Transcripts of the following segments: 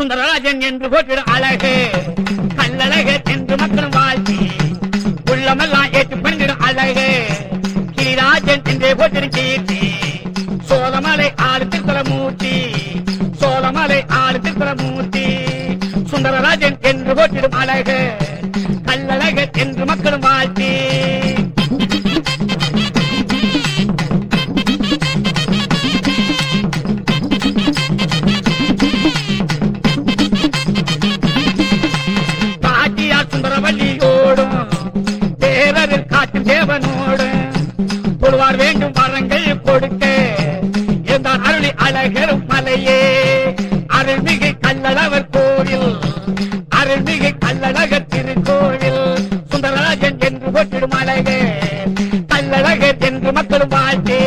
சுந்தரராஜன் என்று போட்டிட அழகு. கல்லழகு என்று மக்களும் வாழ்த்தி உள்ளமெல்லாம் ஏற்று பணிந்திடும் அழகு. கிரிராஜன் என்றே போட்டிடும் கீர்த்தி சோழமலை ஆறு திருத்தலமூர்த்தி சோழமலை ஆறு திருத்தலமூர்த்தி. சுந்தரராஜன் என்று போட்டிடும் அழகு. கல்லழகு என்று மக்களும் வாழ்த்தி அழகரும் மலையே. அருள்மிகு கல்லழவர் கோவில். அருள்மிகு கல்லழகர் திருக்கோவில். சுந்தரராஜன் என்று போட்டிடும் அழகே கல்லழகர் என்று மக்களும் வாழ்த்தே.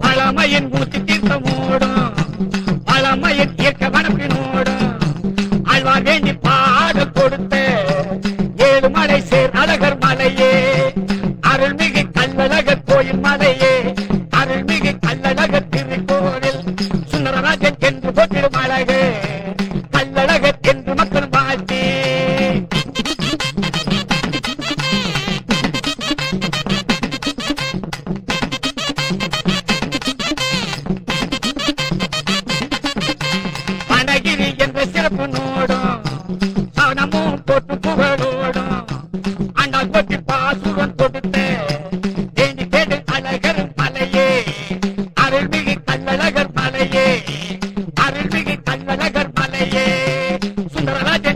பழமையின் மூச்சு தீர்த்தமோடும் பழமையின் இயக்க வனப்பினோடும் சுந்தரராஜன் என்று போற்றிடும் அழகு கல்லழகர் என்று மக்கள் வாழ்த்தி. வனகிரி என்ற சிறப்பு நோடும் சவனமும் தொட்டு புகழோடும்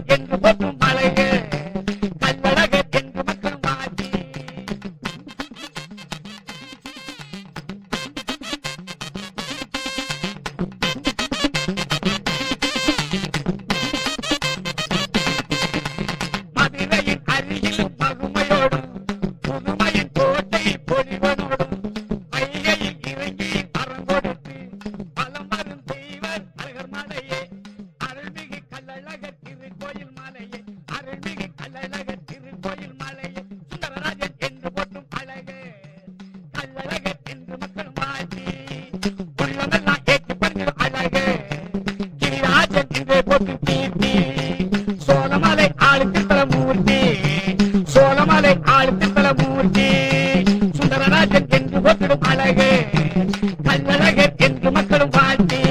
என்று போற்றும் பொத்திதே பொத்தி தீட்டி சோழமலை ஆளுக்கு தலமூர்த்தி சோழமலை ஆளுக்கு தலமூர்த்தி சுந்தரராஜன் என்று ஒத்திடும் அழகு. கல்லழகர் என்று மக்களும் வாழ்த்தி.